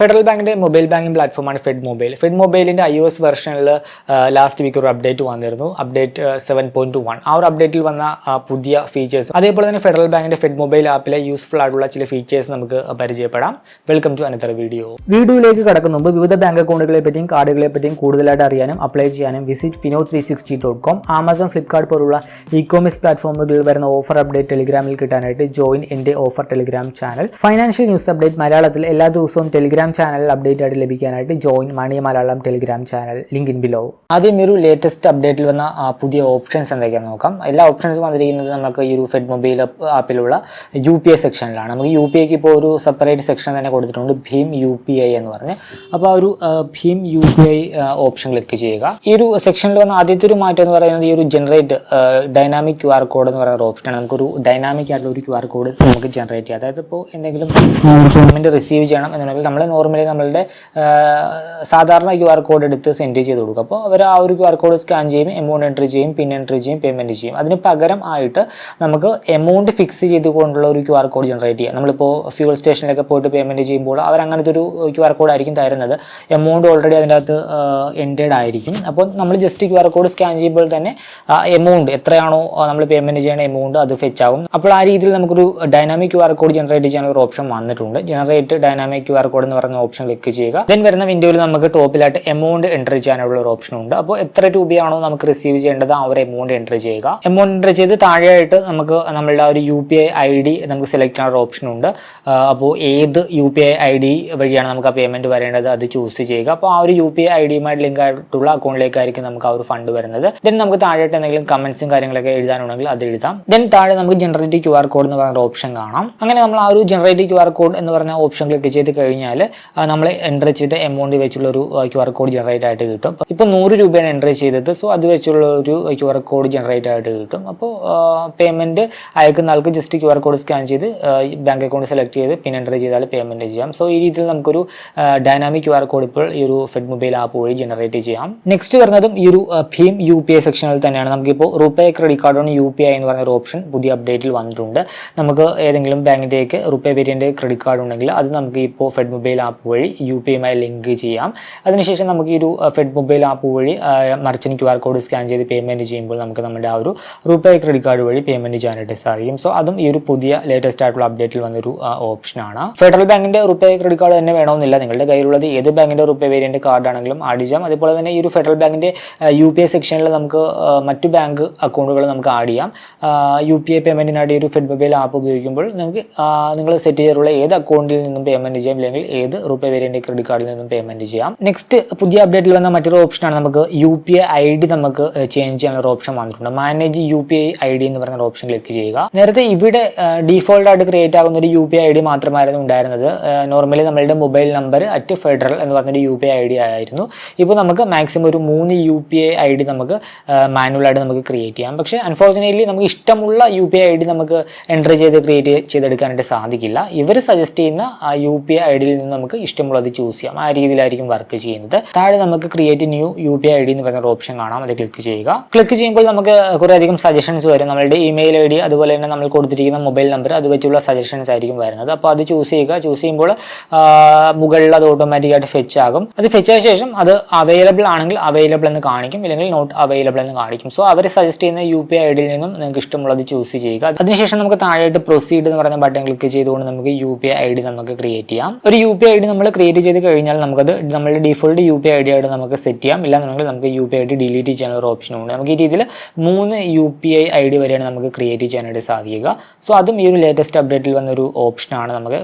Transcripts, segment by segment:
Federal ബാങ്കിന്റെ mobile banking പ്ലാറ്റ്ഫോമാണ് fed mobile. Fed മൊബൈലിന്റെ ഐ ഒ എസ് വെർഷനിൽ ലാസ്റ്റ് വീക്ക് ഒരു അപ്ഡേറ്റ് വന്നിരുന്നു. അപ്ഡേറ്റ് സെവൻ പോയിന്റ് വൺ ആ ഒരു അപ്ഡേറ്റിൽ വന്ന പുതിയ ഫീച്ചേഴ്സ് അതേപോലെ തന്നെ ഫെഡറൽ ബാങ്കിന്റെ ഫെഡ് മൊബൈൽ ആപ്പിലെ യൂസ്ഫുൾ ആയിട്ടുള്ള ചില ഫീച്ചേഴ്സ് നമുക്ക് പരിചയപ്പെടാം. വെൽക്കം ടു അനന്തർ വീഡിയോ വീഡിയോയിലേക്ക് കടക്കുന്ന മുമ്പ് വിവിധ ബാങ്ക് അക്കൗണ്ടുകളെ പറ്റിയും കാർഡുകളെ പറ്റിയും കൂടുതലായിട്ട് അറിയാനും അപ്ലൈ ചെയ്യാനും visit Fino three sixty dot com Amazon Flipkart പോലുള്ള ഇ കോമേഴ്സ് പ്ലാറ്റ്ഫോമുകളിൽ വരുന്ന ഓഫർ അപ്ഡേറ്റ് ടെലിഗ്രാമിൽ കിട്ടാനായിട്ട് ജോയിൻ എന്റെ offer Telegram channel financial news update മലയാളത്തിൽ എല്ലാ ദിവസവും ടെലിഗ്രാം ചാനൽ അപ്ഡേറ്റ് ആയിട്ട് ലഭിക്കാനായിട്ട് join money Malayalam Telegram channel link in below ആദ്യം ഒരു ലേറ്റസ്റ്റ് അപ്ഡേറ്റിൽ വന്ന പുതിയ ഓപ്ഷൻസ് എന്തൊക്കെയാണെന്ന് നോക്കാം. എല്ലാ ഓപ്ഷൻസും വന്നിരിക്കുന്നത് നമുക്ക് ഈ ഒരു ഫെഡ് മൊബൈൽ ആപ്പിലുള്ള യു പി ഐ സെക്ഷനിലാണ് നമുക്ക് യു പി ഐക്ക് ഇപ്പോൾ ഒരു സെപ്പറേറ്റ് സെക്ഷൻ തന്നെ കൊടുത്തിട്ടുണ്ട് ഭീം യു പി ഐ എന്ന് പറഞ്ഞ്. അപ്പോൾ ആ ഒരു Bhim U P I option click ചെയ്യുക. ഈ ഒരു സെക്ഷനിൽ വന്ന ആദ്യത്തെ ഒരു മാറ്റം എന്ന് പറയുന്നത് ഈ ഒരു generate dynamic Q R code എന്ന് പറയുന്ന ഒരു ഓപ്ഷനാണ് നമുക്കൊരു ഡൈനാമിക് ആയിട്ടുള്ള ഒരു ക്യു ആർ കോഡ് നമുക്ക് ജനറേറ്റ് ചെയ്യാം. അതായത് ഇപ്പോൾ എന്തെങ്കിലും പേയ്മെന്റ് റിസീവ് ചെയ്യണം എന്നുണ്ടെങ്കിൽ നമ്മൾ നോർമലി നമ്മളുടെ സാധാരണ ക്യു ആർ കോഡ് എടുത്ത് സെൻഡ് ചെയ്ത് കൊടുക്കും. അപ്പോൾ അവർ ആ ഒരു ക്യു ആർ കോഡ് സ്കാൻ ചെയ്യും എമൗണ്ട് എൻട്രി ചെയ്യും പിൻ എൻട്രി ചെയ്യും പേയ്മെന്റ് ചെയ്യും. അതിന് പകരം ആയിട്ട് നമുക്ക് എമൗണ്ട് ഫിക്സ് ചെയ്തുകൊണ്ടുള്ള ഒരു ക്യു ആർ കോഡ് ജനറേറ്റ് ചെയ്യാം. നമ്മളിപ്പോൾ ഫ്യൂൾ സ്റ്റേഷനിലൊക്കെ പോയിട്ട് പേയ്മെന്റ് ചെയ്യുമ്പോൾ അവർ അങ്ങനത്തെ ഒരു ക്യു ആർ കോഡ് ആയിരിക്കും തരുന്നത്. എമൗണ്ട് ഓൾറെഡി അതിനകത്ത് അകത്ത് ആയിരിക്കും. അപ്പോൾ നമ്മൾ just Q R code scan ചെയ്യുമ്പോൾ തന്നെ എമൗണ്ട് എത്രയാണോ നമ്മൾ പേയ്മെന്റ് ചെയ്യുന്ന എമൗണ്ട് അത് ഫെച്ച് ആവും. അപ്പോൾ ആ രീതിയിൽ നമുക്കൊരു dynamic Q R code generate ചെയ്യാനുള്ള ഒരു ഓപ്ഷൻ വന്നിട്ടുണ്ട്. Generate dynamic Q R code എന്ന് പറയുന്ന ഓപ്ഷൻ ക്ലിക്ക് ചെയ്യുക. ദെൻ വരുന്ന വിൻഡോയിൽ നമുക്ക് ടോപ്പിലായിട്ട് എമൗണ്ട് എൻട്രി ചെയ്യാനുള്ള ഒരു ഓപ്ഷൻ ഉണ്ട്. അപ്പോൾ എത്ര രൂപയാണോ നമുക്ക് റിസീവ് ചെയ്യേണ്ടത് ആ ഒരു എമൗണ്ട് എൻട്രി ചെയ്യുക. എമൗണ്ട് എൻട്രി ചെയ്ത് താഴെയായിട്ട് നമുക്ക് നമ്മളുടെ ഒരു U P I I D നമുക്ക് സെലക്ട് ചെയ്യാൻ ഒരു ഓപ്ഷൻ ഉണ്ട്. അപ്പോൾ ഏത് U P I I D വഴിയാണ് നമുക്ക് ആ പേയ്മെന്റ് വരേണ്ടത് അത് ചൂസ് ചെയ്യുക. അപ്പോൾ ആ ഒരു U P I I link ആയിട്ടുള്ള അക്കൗണ്ടിലേക്കായിരിക്കും നമുക്ക് ആ ഒരു ഫണ്ട് വരുന്നത്. ദെൻ നമുക്ക് താഴെയായിട്ട് എന്തെങ്കിലും കമൻസും കാര്യങ്ങളൊക്കെ എഴുതാനുണ്ടെങ്കിൽ അത് എഴുതാം. ദെൻ താഴെ നമുക്ക് ജനറേറ്റ് ക്യു ആർ കോഡ് എന്ന് പറയുന്ന ഓപ്ഷൻ കാണാം. അങ്ങനെ നമ്മൾ ആ ഒരു ജനറേറ്റ് ക്യു ആർ കോഡ് എന്ന് പറഞ്ഞ ഓപ്ഷൻ ക്ലിക്ക് ചെയ്ത് കഴിഞ്ഞാൽ നമ്മൾ എന്റർ ചെയ്ത എമൗണ്ട് വെച്ചുള്ള ഒരു ക്യു ആർ കോഡ് ജനറേറ്റ് ആയിട്ട് കിട്ടും. ഇപ്പോൾ നൂറ് രൂപയാണ് എന്റർ ചെയ്തത്. സോ അത് വെച്ചുള്ള ഒരു ക്യു ആർ കോഡ് ജനറേറ്റ് ആയിട്ട് കിട്ടും. അപ്പോൾ പേയ്മെന്റ് അയക്കുന്ന ആൾക്ക് just Q R code scan ചെയ്ത് ബാങ്ക് അക്കൗണ്ട് സെലക്ട് ചെയ്ത് പിൻ എന്റർ ചെയ്താൽ പേയ്മെന്റ് ചെയ്യാം. സോ ഈ രീതിയിൽ നമുക്കൊരു ഡൈനാമിക് ക്യു ആർ കോഡ് ഇപ്പോൾ ഈ ഒരു ഫെഡ് മൊബൈൽ ആപ്പ് വഴി ജനറേറ്റ് ചെയ്യാം. നെക്സ്റ്റ് വരുന്നതും ഈ ഒരു ഭീം യു പി ഐ സെക്ഷനിൽ തന്നെയാണ്. നമുക്കിപ്പോൾ RuPay credit card on U P I എന്ന് പറഞ്ഞ ഒരു ഓപ്ഷൻ പുതിയ അപ്ഡേറ്റിൽ വന്നിട്ടുണ്ട്. നമുക്ക് ഏതെങ്കിലും ബാങ്കിന്റെയൊക്കെ റുപേ വേരിയന്റ് ക്രെഡിറ്റ് കാർഡ് ഉണ്ടെങ്കിൽ അത് നമുക്ക് ഇപ്പോൾ ഫെഡ് മൊബൈൽ ആപ്പ് വഴി യു പി ഐയുമായി ലിങ്ക് ചെയ്യാം. അതിനുശേഷം നമുക്ക് ഈ ഒരു ഫെഡ് മൊബൈൽ ആപ്പ് വഴി merchant Q R code scan ചെയ്ത് പേയ്മെന്റ് ചെയ്യുമ്പോൾ നമുക്ക് നമ്മുടെ ആ ഒരു റുപേ ക്രെഡിറ്റ് കാർഡ് വഴി പേയ്മെന്റ് ചെയ്യാനായിട്ട് സാധിക്കും. സോ അതും ഈ ഒരു പുതിയ ലേറ്റസ്റ്റ് ആയിട്ടുള്ള അപ്ഡേറ്റിൽ വന്നൊരു ഓപ്ഷനാണ് ഫെഡറൽ ബാങ്കിന്റെ റുപേ ക്രെഡിറ്റ് കാർഡ് തന്നെ വേണമെന്നില്ല. നിങ്ങളുടെ കയ്യിലുള്ളത് ഏത് ബാങ്കിന്റെ റുപേ വേരിയന്റ് കാർഡാണെങ്കിലും ആഡ് ചെയ്യാം. അതുപോലെ തന്നെ ഈ ഒരു ഫെഡറൽ ബാങ്കിന്റെ യു പി ഐ സെക്ഷനിൽ നമുക്ക് മറ്റു ബാങ്ക് അക്കൗണ്ടുകൾ നമുക്ക് ആഡ് ചെയ്യാം. യു പി ഐ പേയ്മെന്റിനായിട്ട് ഈ ഒരു ഫെഡ് മൊബൈൽ ആപ്പ് ഉപയോഗിക്കുമ്പോൾ നിങ്ങൾക്ക് നിങ്ങൾ സെറ്റ് ചെയ്തിട്ടുള്ള ഏത് അക്കൗണ്ടിൽ നിന്നും പേയ്മെന്റ് ചെയ്യാം. അല്ലെങ്കിൽ ഏത് റുപേ വേരിയന്റ് ക്രെഡിറ്റ് കാർഡിൽ നിന്നും പേയ്മെന്റ് ചെയ്യാം. നെക്സ്റ്റ് പുതിയ അപ്ഡേറ്റിൽ വന്ന മറ്റൊരു ഓപ്ഷനാണ് നമുക്ക് U P I I D നമുക്ക് ചേഞ്ച് ചെയ്യാനുള്ള ഓപ്ഷൻ വന്നിട്ടുണ്ട്. Manage U P I I D എന്ന് പറഞ്ഞ ഓപ്ഷൻ ക്ലിക്ക് ചെയ്യുക. നേരത്തെ ഇവിടെ ഡീഫോൾട്ട് ആയിട്ട് ക്രിയേറ്റ് ആകുന്ന ഒരു U P I I D മാത്രമായിരുന്നു ഉണ്ടായിരുന്നത്. നോർമലി നമ്മളുടെ മൊബൈൽ നമ്പർ അറ്റ് ഫെഡറൽ എന്ന് പറഞ്ഞൊരു U P I I D ആയിരുന്നു. ഇപ്പോൾ നമുക്ക് മാക്സിമം ഒരു മൂന്ന് U P I I D നമുക്ക് മാനുവലായിട്ട് നമുക്ക് ക്രിയേറ്റ് ചെയ്യാം. പക്ഷേ അൺഫോർച്ചുനേറ്റ്ലി നമുക്ക് ഇഷ്ടമുള്ള U P I I D നമുക്ക് എൻട്രി ചെയ്ത് ക്രിയേറ്റ് ചെയ്തെടുക്കാനായിട്ട് സാധിക്കില്ല. ഇവർ സജസ്റ്റ് ചെയ്യുന്ന ആ യു പി ഐ ഐ ഡിയിൽ നിന്ന് നമുക്ക് ഇഷ്ടമുള്ളത് ചൂസ് ചെയ്യാം. ആ രീതിയിലായിരിക്കും വർക്ക് ചെയ്യുന്നത്. താഴെ നമുക്ക് create new U P I D എന്ന് പറയുന്ന ഒരു ഓപ്ഷൻ കാണാം. അത് ക്ലിക്ക് ചെയ്യുക. ക്ലിക്ക് ചെയ്യുമ്പോൾ നമുക്ക് കുറേ അധികം സജഷൻസ് വരും. നമ്മളുടെ ഇമെയിൽ ഐ ഡി അതുപോലെ തന്നെ നമ്മൾ കൊടുത്തിരിക്കുന്ന മൊബൈൽ നമ്പർ അത് വെച്ചുള്ള സജഷൻസ് ആയിരിക്കും വരുന്നത്. അപ്പോൾ അത് ചൂസ് ചെയ്യുക. ചൂസ് ചെയ്യുമ്പോൾ മുകളിൽ അത് ഓട്ടോമാറ്റിക്കായിട്ട് ഫെച്ച് ആകും. അത് ഫെച്ച് ആയ ശേഷം അത് അവൈലബിൾ ആണെങ്കിൽ അവൈലബിൾ എന്ന് കാണിക്കും. ഇല്ലെങ്കിൽ നോട്ട് അവൈലബിൾ എന്ന് കാണിക്കും. സോ അവർ സജസ്റ്റ് ചെയ്യുന്ന യു പി ഐ ഡിയിൽ നിന്നും നിങ്ങൾക്ക് ഇഷ്ടമുള്ളത് ചൂസ് ചെയ്യുക. അതിനുശേഷം നമുക്ക് താഴെയായിട്ട് പ്രൊസീഡ് എന്ന് പറയുന്ന ബട്ടൺ ക്ലിക്ക് ചെയ്തുകൊണ്ട് നമുക്ക് യു പി ഐ ഡി നമുക്ക് ക്രിയേറ്റ് ചെയ്യാം. ഒരു യു പി ഐ ഡി നമ്മൾ ക്രിയേറ്റ് ചെയ്ത് കഴിഞ്ഞാൽ നമുക്കത് നമ്മുടെ default U P I D ആയിട്ട് നമുക്ക് സെറ്റ് ചെയ്യാം. ഇല്ലാന്നുണ്ടെങ്കിൽ നമുക്ക് U P I D delete ചെയ്യാൻ ഒരു ഓപ്ഷനും ഉണ്ട്. നമുക്ക് ഈ രീതിയിൽ മൂന്ന് U P I I D വരെയാണ് നമുക്ക് ക്രിയേറ്റ് ചെയ്യാനായിട്ട് സാധിക്കുക. സോ അതും ഈ ഒരു ലേറ്റസ്റ്റ് അപ്ഡേറ്റിൽ വന്ന ഒരു ഓപ്ഷനാണ് നമുക്ക്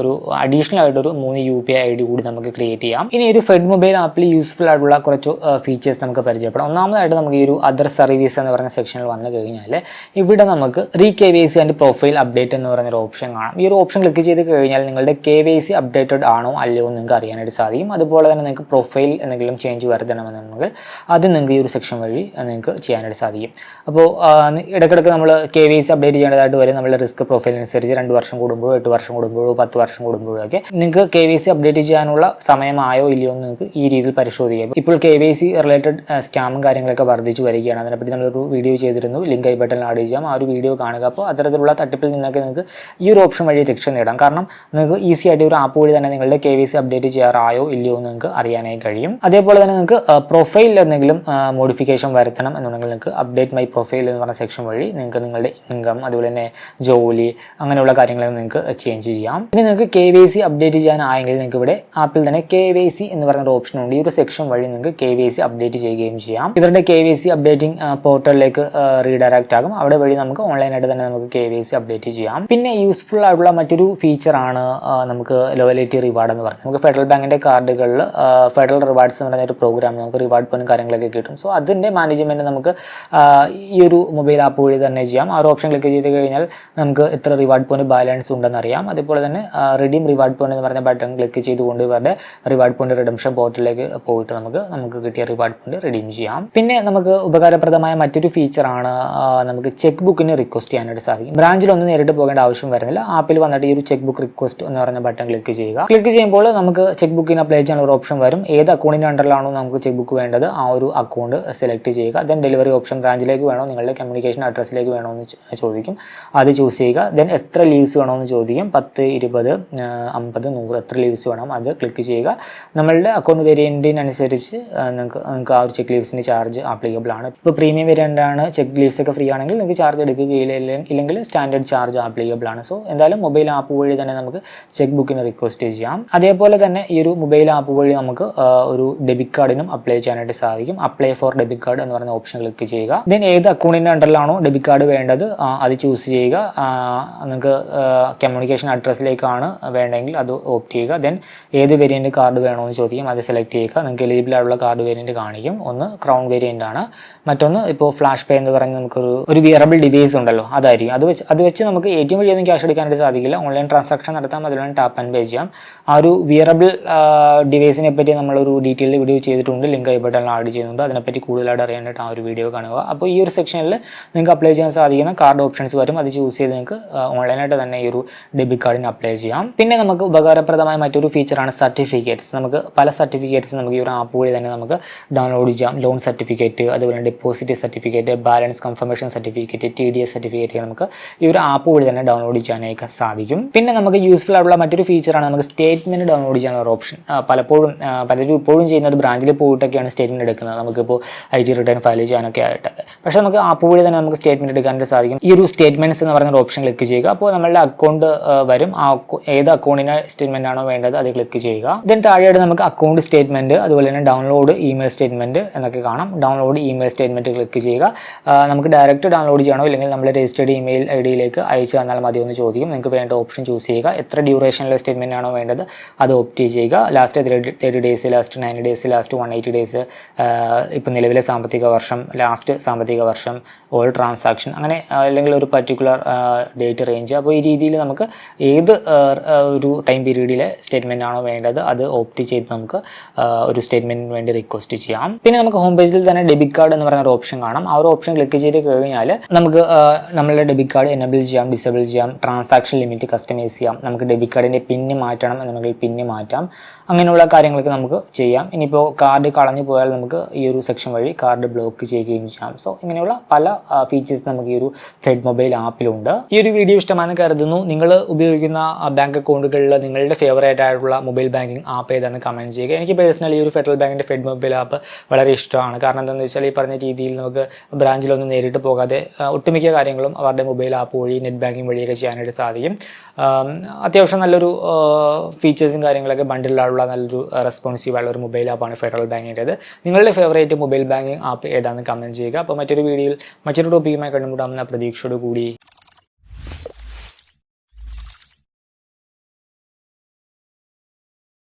ഒരു അഡീഷണൽ ആയിട്ടൊരു മൂന്ന് U P I I D കൂടി നമുക്ക് ക്രിയേറ്റ് ചെയ്യാം. ഇനി ഒരു ഫെഡ് മൊബൈൽ ആപ്പിൽ യൂസ്ഫുൾ ആയിട്ടുള്ള കുറച്ച് ഫീച്ചേഴ്സ് നമുക്ക് പരിചയപ്പെടാം. ഒന്നാമതായിട്ട് നമുക്ക് ഈ ഒരു അതർ സർവീസ് എന്ന് പറഞ്ഞ സെക്ഷനിൽ വന്നു കഴിഞ്ഞാൽ ഇവിടെ നമുക്ക് re K Y C and profile update എന്ന് പറയുന്ന ഒരു ഓപ്ഷൻ കാണാം. ഈ ഒരു ഓപ്ഷൻ ക്ലിക്ക് ചെയ്ത് കഴിഞ്ഞാൽ നിങ്ങളുടെ കെ വൈ സി അപ്ഡേറ്റഡ് ആണോ അല്ലയോ എന്ന് നിങ്ങൾക്ക് അറിയാനായിട്ട് സാധിക്കും. അതുപോലെ തന്നെ നിങ്ങൾക്ക് പ്രൊഫൈൽ എന്തെങ്കിലും ചേഞ്ച് വരുത്തണമെന്നുണ്ടെങ്കിൽ അത് നിങ്ങൾക്ക് ഈ ഒരു സെക്ഷൻ വഴി നിങ്ങൾക്ക് ചെയ്യാനായിട്ട് സാധിക്കും. അപ്പോൾ ഇടയ്ക്കിടയ്ക്ക് നമ്മൾ കെ വി സി അപ്ഡേറ്റ് ചെയ്യേണ്ടതായിട്ട് വരും. നമ്മുടെ റിസ്ക് പ്രൊഫൈൽ അനുസരിച്ച് രണ്ട് വർഷം കൂടുമ്പോഴോ എട്ട് വർഷം കൂടുമ്പോഴോ പത്ത് വർഷം കൂടുമ്പോഴോ ഒക്കെ നിങ്ങൾക്ക് കെ വി സി അപ്ഡേറ്റ് ചെയ്യാനുള്ള സമയമായോ ഇല്ലയോ എന്ന് നിങ്ങൾക്ക് ഈ രീതിയിൽ പരിശോധിക്കാം. ഇപ്പോൾ കെ വി സി റിലേറ്റഡ് സ്കാമും കാര്യങ്ങളൊക്കെ വർദ്ധിച്ചു വരികയാണ്. അതിനെപ്പറ്റി നമ്മളൊരു വീഡിയോ ചെയ്തിരുന്നു. ലിങ്ക് ഐ ബട്ടൺ ആഡ് ചെയ്യാം. ആ ഒരു വീഡിയോ കാണുക. അപ്പോൾ അത്തരത്തിലുള്ള തട്ടിപ്പിൽ നിന്നൊക്കെ നിങ്ങൾക്ക് ഈ ഒരു ഓപ്ഷൻ വഴി രക്ഷ നേടാം. കാരണം നിങ്ങൾക്ക് ഈസി ആയിട്ട് ഒരു ആപ്പ് വഴി തന്നെ നിങ്ങളുടെ കെ വി സി അപ്ഡേറ്റ് ചെയ്യാറായോ ഇല്ലയോ എന്ന് നിങ്ങൾക്ക് അറിയാനായി കഴിയും. അതേപോലെ തന്നെ നിങ്ങൾക്ക് പ്രൊഫൈലിൽ എന്തെങ്കിലും മോഡിഫിക്കേഷൻ വരുത്തണം എന്നുണ്ടെങ്കിൽ നിങ്ങൾക്ക് അപ്ഡേറ്റ് മൈ പ്രൊഫൈൽ എന്ന് പറഞ്ഞ സെക്ഷൻ വഴി നിങ്ങൾക്ക് നിങ്ങളുടെ ഇൻകം അതുപോലെ തന്നെ ജോലി അങ്ങനെയുള്ള കാര്യങ്ങളൊക്കെ നിങ്ങൾക്ക് ചേഞ്ച് ചെയ്യാം. പിന്നെ നിങ്ങൾക്ക് കെ വി സി അപ്ഡേറ്റ് ചെയ്യാനായെങ്കിൽ നിങ്ങൾക്ക് ഇവിടെ ആപ്പിൽ തന്നെ കെ വി സി എന്ന് പറയുന്ന ഒരു ഓപ്ഷൻ ഉണ്ട്. ഈ ഒരു സെക്ഷൻ വഴി നിങ്ങൾക്ക് കെ വി സി അപ്ഡേറ്റ് ചെയ്യുകയും ചെയ്യാം. ഇവരുടെ കെ വി സി അപ്ഡേറ്റിംഗ് പോർട്ടലിലേക്ക് റീഡയറക്റ്റ് ആകും. അവിടെ വഴി നമുക്ക് ഓൺലൈനായിട്ട് തന്നെ നമുക്ക് കെ വി സി അപ്ഡേറ്റ് ചെയ്യാം. പിന്നെ യൂസ്ഫുൾ ആയിട്ടുള്ള മറ്റൊരു ഫീച്ചറാണ് നമുക്ക് ലോയലിറ്റി റിവാർഡ് എന്ന് പറഞ്ഞു നമുക്ക് ഫെഡറൽ ബാങ്കിന്റെ കാർഡുകളിൽ ഫെഡറൽ റിവാർഡ്സ് എന്ന് പറഞ്ഞ ഒരു പ്രോഗ്രാം നമുക്ക് റിവാർഡ് പോയിന്റ് കാര്യങ്ങളൊക്കെ കിട്ടും. സോ അതിന്റെ മാനേജ്മെന്റ് നമുക്ക് ഈ ഒരു മൊബൈൽ ആപ്പ് വഴി തന്നെ ചെയ്യാം. ആ ഒരു ഓപ്ഷൻ ക്ലിക്ക് ചെയ്ത് കഴിഞ്ഞാൽ നമുക്ക് എത്ര റിവാർഡ് പോയിന്റ് ബാലൻസ് ഉണ്ടെന്ന് അറിയാം. അതുപോലെ തന്നെ റിഡീം റിവാർഡ് പോയിന്റ് എന്ന് പറഞ്ഞ ബട്ടൺ ക്ലിക്ക് ചെയ്തുകൊണ്ട് ഇവരുടെ റിവാർഡ് പോയിന്റ് റിഡംഷൻ പോർട്ടലിലേക്ക് പോയിട്ട് നമുക്ക് നമുക്ക് കിട്ടിയ റിവാർഡ് പോയിന്റ് റിഡീം ചെയ്യാം. പിന്നെ നമുക്ക് ഉപകാരപ്രദമായ മറ്റൊരു ഫീച്ചറാണ് നമുക്ക് ചെക്ക് ബുക്കിന് റിക്വസ്റ്റ് ചെയ്യാനായിട്ട് സാധിക്കും. ബ്രാഞ്ചിൽ ഒന്നും നേരിട്ട് പോകേണ്ട ആവശ്യം വരുന്നില്ല. ആപ്പിൽ വന്നിട്ട് ഈ ഒരു ചെക്ക് ബുക്ക് റിക്വസ്റ്റ് എന്ന് പറഞ്ഞ ബട്ടൺ ക്ലിക്ക് ചെയ്യുക. ക്ലിക്ക് ചെയ്യുമ്പോൾ നമുക്ക് ചെക്ക് ബുക്കിന് അപ്ലൈ ചെയ്യാൻ ഒരു ഓപ്ഷൻ വരും. ഏത് അക്കൗണ്ടിന്റെ അണ്ടറിലാണോ നമുക്ക് ചെക്ക് ബുക്ക് വേണ്ടത് ആ ഒരു അക്കൗണ്ട് സെലക്ട് ചെയ്യുക. ദെൻ ഡെലിവറി ഓപ്ഷൻ ബ്രാഞ്ചിലേക്ക് വേണോ നിങ്ങളുടെ കമ്മ്യൂണിക്കേഷൻ അഡ്രസ്സിലേക്ക് വേണോ എന്ന് ചോദിക്കും. അത് ചൂസ് ചെയ്യുക. ദെൻ എത്ര ലീവ്സ് വേണോ എന്ന് ചോദിക്കും. പത്ത് ഇരുപത് അമ്പത് നൂറ് എത്ര ലീവ്സ് വേണം അത് ക്ലിക്ക് ചെയ്യുക. നമ്മളുടെ അക്കൗണ്ട് വേരിയന്റിനനുസരിച്ച് നിങ്ങൾക്ക് നിങ്ങൾക്ക് ആ ഒരു ചെക്ക് ലീവ്സിന് ചാർജ് ആപ്ലിക്കബിൾ ആണ്. ഇപ്പോൾ പ്രീമിയം വേരിയന്റാണ് ചെക്ക് ലീവ്സ് ഒക്കെ ഫ്രീ ആണെങ്കിൽ നിങ്ങൾക്ക് ചാർജ് എടുക്കുകയില്ല ഇല്ല- ഇല്ലെങ്കിൽ സ്റ്റാൻഡേർഡ് ചാർജ് ആപ്ലിക്കബിൾ ആണ്. സോ എന്തായാലും മൊബൈൽ ആപ്പ് വഴി തന്നെ നമുക്ക് ചെക്ക് ബുക്കിന് റിക്വസ്റ്റ് ചെയ്യാം. അതേപോലെ തന്നെ ഈ ഒരു മൊബൈൽ ആപ്പ് വഴി നമുക്ക് ഒരു ഡെബിറ്റ് കാർഡിനും അപ്ലൈ ചെയ്യാനായിട്ട് സാധിക്കും. അപ്ലൈ ഫോർ ഡെബിറ്റ് കാർഡ് എന്ന് പറയുന്ന ഓപ്ഷൻ ക്ലിക്ക് ചെയ്യുക. ദെൻ ഏത് അക്കൗണ്ടിന്റെ അണ്ടറിലാണോ ഡെബിറ്റ് കാർഡ് വേണ്ടത് അത് ചൂസ് ചെയ്യുക. നിങ്ങൾക്ക് കമ്മ്യൂണിക്കേഷൻ അഡ്രസ്സിലേക്കാണ് വേണ്ടെങ്കിൽ അത് ഓപ്റ്റ് ചെയ്യുക. ദെൻ ഏത് വേരിയന്റ് കാർഡ് വേണമെന്ന് ചോദിക്കും അത് സെലക്ട് ചെയ്യുക. നിങ്ങൾക്ക് എലിജിബിൾ ആയിട്ടുള്ള കാർഡ് വേരിയന്റ് കാണിക്കും. ഒന്ന് ക്രൗൺ വേരിയന്റ് ആണ്. മറ്റൊന്ന് ഇപ്പോൾ ഫ്ലാഷ് പേ എന്ന് പറയുന്ന നമുക്കൊരു ഒരു വിയറബിൾ ഡിവൈസ് ഉണ്ടല്ലോ അതായിരിക്കും. അത് വെച്ച് അത് വെച്ച് നമുക്ക് എ ടി എം വഴിയൊന്നും ക്യാഷ് എടുക്കാനായിട്ട് സാധിക്കില്ല. ഓൺലൈൻ ട്രാൻസാക്ഷൻ നടത്താം അതിലാണ് ടാപ്പ് ആൻഡ് പേ ചെയ്യാം. ആ ഒരു വിയറബിൾ ഡിവൈസിനെ പറ്റി നമ്മളൊരു ഡീറ്റെയിൽ വീഡിയോ ചെയ്തിട്ടുണ്ട്. ലിങ്ക് ഐ ആഡ് ചെയ്യുന്നുണ്ട്. അതിനെപ്പറ്റി കൂടുതലായിട്ട് അറിയാനായിട്ട് ആ ഒരു വീഡിയോ കാണുക. അപ്പോൾ ഈ ഒരു സെക്ഷനിൽ നിങ്ങൾക്ക് അപ്ലൈ ചെയ്യാൻ സാധിക്കുന്ന കാർഡ് ഓപ്ഷൻസ് വരും. അത് ചൂസ് ചെയ്ത് നിങ്ങൾക്ക് ഓൺലൈനായിട്ട് തന്നെ ഈ ഒരു ഡെബിറ്റ് കാർഡിന് അപ്ലൈ ചെയ്യാം. പിന്നെ നമുക്ക് ഉപകാരപ്രദമായ മറ്റൊരു ഫീച്ചറാണ് സർട്ടിഫിക്കറ്റ്സ് നമുക്ക് പല സർട്ടിഫിക്കറ്റ്സ് നമുക്ക് ഈ ഒരു ആപ്പ് വഴി തന്നെ നമുക്ക് ഡൗൺലോഡ് ചെയ്യാം. ലോൺ സർട്ടിഫിക്കറ്റ് അതുപോലെ deposit certificate balance confirmation certificate T D S certificate നമുക്ക് ഈ ഒരു ആപ്പ് വഴി തന്നെ ഡൗൺലോഡ് ചെയ്യാനായിട്ട് സാധിക്കും. പിന്നെ നമുക്ക് യൂസ്ഫുൾ ആയിട്ടുള്ള മറ്റൊരു ഫീച്ചറാണ് നമുക്ക് സ്റ്റേറ്റ്മെന്റ് ഡൗൺലോഡ് ചെയ്യാനുള്ള ഓപ്ഷൻ. പലപ്പോഴും പലരും ഇപ്പോഴും ചെയ്യുന്നത് ബ്രാഞ്ചിൽ പോയിട്ടൊക്കെയാണ് സ്റ്റേറ്റ്മെന്റ് എടുക്കുന്നത്. നമുക്കിപ്പോൾ ഐ ടി റിട്ടേൺ ഫയൽ ചെയ്യാനൊക്കെ ആയിട്ടൊക്കെ പക്ഷേ നമുക്ക് ആപ്പ് വഴി തന്നെ നമുക്ക് സ്റ്റേറ്റ്മെന്റ് എടുക്കാനായിട്ട് സാധിക്കും. ഈ ഒരു സ്റ്റേറ്റ്മെന്റ്സ് എന്ന് പറയുന്ന ഓപ്ഷൻ ക്ലിക്ക് ചെയ്യുക. അപ്പോൾ നമ്മളുടെ അക്കൗണ്ട് വരും. ആ ഏത് അക്കൗണ്ടിന് സ്റ്റേറ്റ്മെന്റ് ആണോ വേണ്ടത് അത് ക്ലിക്ക് ചെയ്യുക. ദെൻ താഴെയായിട്ട് നമുക്ക് അക്കൗണ്ട് സ്റ്റേറ്റ്മെന്റ് അതുപോലെ തന്നെ ഡൗൺലോഡ് ഇമെയിൽ സ്റ്റേറ്റ്മെന്റ് എന്നൊക്കെ കാണാം. ഡൗൺലോഡ് ഇമെയിൽ സ്റ്റേറ്റ്മെന്റ് ക്ലിക്ക് ചെയ്യുക. നമുക്ക് ഡയറക്റ്റ് ഡൗൺലോഡ് ചെയ്യണോ അല്ലെങ്കിൽ നമ്മൾ രജിസ്റ്റേർഡ് ഇമെയിൽ ഐ ഡിയിലേക്ക് അയച്ചു തന്നാൽ മതി എന്ന് ചോദിക്കും. നിങ്ങൾക്ക് വേണ്ട ഓപ്ഷൻ ചൂസ് ചെയ്യുക. എത്ര ഡ്യൂറേഷനിലെ സ്റ്റേറ്റ്മെന്റ് ആണോ വേണ്ടത് അത് ഓപ്റ്റ് ചെയ്യുക. Last thirty days last ninety days last one eighty days ഇപ്പം നിലവിലെ സാമ്പത്തിക വർഷം ലാസ്റ്റ് സാമ്പത്തിക വർഷം ഓൾ ട്രാൻസാക്ഷൻ അങ്ങനെ അല്ലെങ്കിൽ ഒരു പർട്ടിക്കുലർ ഡേറ്റ് റേഞ്ച് അപ്പോൾ ഈ രീതിയിൽ നമുക്ക് ഏത് ഒരു ടൈം പീരീഡിലെ സ്റ്റേറ്റ്മെന്റ് ആണോ വേണ്ടത് അത് ഓപ്റ്റ് ചെയ്ത് നമുക്ക് ഒരു സ്റ്റേറ്റ്മെന്റിന് വേണ്ടി റിക്വസ്റ്റ് ചെയ്യാം. പിന്നെ നമുക്ക് ഹോം പേജിൽ തന്നെ ഡെബിറ്റ് കാർഡ് എന്ന് പറയുന്ന ഒരു ഓപ്ഷൻ കാണാം. ആ ഒരു ഓപ്ഷൻ ക്ലിക്ക് ചെയ്ത് കഴിഞ്ഞാൽ നമുക്ക് നമ്മളുടെ ഡെബിറ്റ് കാർഡ് എനബിൾ ചെയ്യാം ഡിസേബിൾ ചെയ്യാം ട്രാൻസാക്ഷൻ ലിമിറ്റ് കസ്റ്റമൈസ് ചെയ്യാം. നമുക്ക് ഡെബിറ്റ് കാർഡിന്റെ പിന്ന് മാറ്റണം. എന്നുണ്ടെങ്കിൽ പിന്നെ മാറ്റാം. അങ്ങനെയുള്ള കാര്യങ്ങളൊക്കെ നമുക്ക് ചെയ്യാം. ഇനിയിപ്പോൾ കാർഡ് കളഞ്ഞു പോയാൽ നമുക്ക് ഈ ഒരു സെക്ഷൻ വഴി കാർഡ് ബ്ലോക്ക് ചെയ്യുകയും ചെയ്യാം. സോ ഇങ്ങനെയുള്ള പല ഫീച്ചേഴ്സ് നമുക്ക് ഈ ഒരു ഫെഡ് മൊബൈൽ ആപ്പിലുണ്ട് ഈ ഒരു വീഡിയോ ഇഷ്ടമാണെന്ന് കരുതുന്നു. നിങ്ങൾ ഉപയോഗിക്കുന്ന ബാങ്ക് അക്കൗണ്ടുകളിൽ നിങ്ങളുടെ ഫേവറേറ്റ് ആയിട്ടുള്ള മൊബൈൽ ബാങ്കിങ് ആപ്പ് ഏതാണെന്ന് കമന്റ് ചെയ്യുക. എനിക്ക് പേഴ്സണലി ഈ ഒരു ഫെഡറൽ ബാങ്കിന്റെ ഫെഡ് മൊബൈൽ ആപ്പ് വളരെ ഇഷ്ടമാണ്. കാരണം എന്താണെന്ന് വെച്ചാൽ ഈ പറഞ്ഞ രീതിയിൽ നമുക്ക് ബ്രാഞ്ചിലൊന്നും നേരിട്ട് പോകാതെ ഒട്ടുമിക്ക കാര്യങ്ങളും അവരുടെ മൊബൈൽ ആപ്പ് വഴി നെറ്റ് ബാങ്കിങ് വഴിയൊക്കെ ചെയ്യാനായിട്ട് സാധിക്കും. അത്യാവശ്യം നല്ലൊരു ഫീച്ചേഴ്സും കാര്യങ്ങളൊക്കെ ബണ്ടിലുള്ള നല്ലൊരു റെസ്പോൺസീവ് ആയുള്ള ഒരു മൊബൈൽ ആപ്പാണ് ഫെഡറൽ ബാങ്കിന്റേത് നിങ്ങളുടെ ഫേവറേറ്റ് മൊബൈൽ ബാങ്കിങ് ആപ്പ് ഏതാണെന്ന് കമന്റ് ചെയ്യുക. അപ്പോൾ മറ്റൊരു വീഡിയോയിൽ മറ്റൊരു ടോപ്പിക്കുമായി കണ്ടുമുട്ടാമെന്ന പ്രതീക്ഷയോട് കൂടി